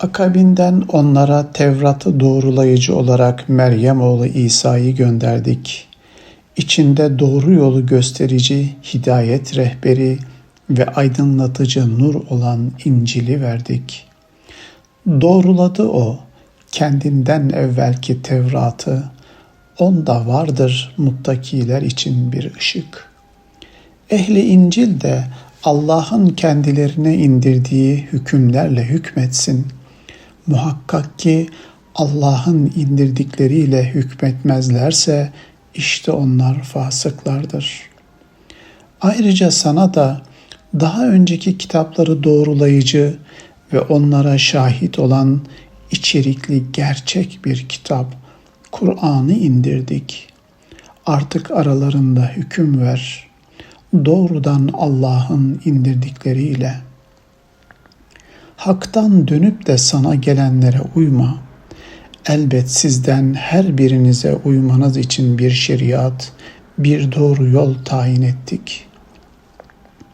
Akabinden onlara Tevrat'ı doğrulayıcı olarak Meryem oğlu İsa'yı gönderdik. İçinde doğru yolu gösterici, hidayet rehberi ve aydınlatıcı nur olan İncil'i verdik. Doğruladı o, kendinden evvelki Tevrat'ı, onda vardır muttakiler için bir ışık. Ehli İncil de Allah'ın kendilerine indirdiği hükümlerle hükmetsin. Muhakkak ki Allah'ın indirdikleriyle hükmetmezlerse işte onlar fasıklardır. Ayrıca sana da daha önceki kitapları doğrulayıcı ve onlara şahit olan içerikli gerçek bir kitap, Kur'an'ı indirdik. Artık aralarında hüküm ver. Doğrudan Allah'ın indirdikleriyle. Hak'tan dönüp de sana gelenlere uyma. Elbet sizden her birinize uymanız için bir şeriat, bir doğru yol tayin ettik.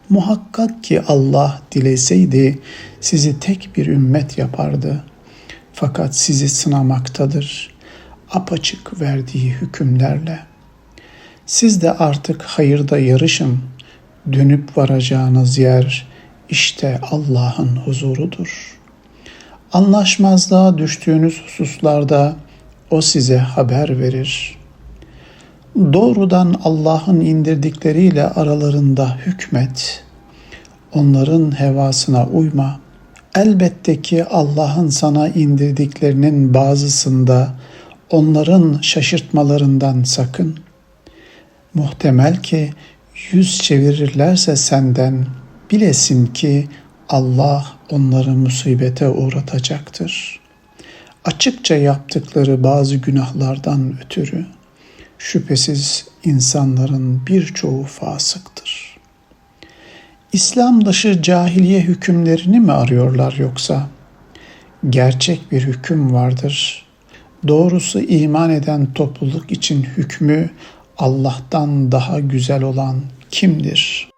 Muhakkak ki Allah dileseydi sizi tek bir ümmet yapardı. Fakat sizi sınamaktadır. Apaçık verdiği hükümlerle. Siz de artık hayırda yarışın. Dönüp varacağınız yer işte Allah'ın huzurudur. Anlaşmazlığa düştüğünüz hususlarda o size haber verir. Doğrudan Allah'ın indirdikleriyle aralarında hükmet. Onların hevasına uyma. Elbette ki Allah'ın sana indirdiklerinin bazısında onların şaşırtmalarından sakın. Muhtemel ki yüz çevirirlerse senden bilesin ki Allah onları musibete uğratacaktır. Açıkça yaptıkları bazı günahlardan ötürü şüphesiz insanların birçoğu fasıktır. İslam dışı cahiliye hükümlerini mi arıyorlar yoksa? Gerçek bir hüküm vardır. Doğrusu iman eden topluluk için hükmü Allah'tan daha güzel olan kimdir?''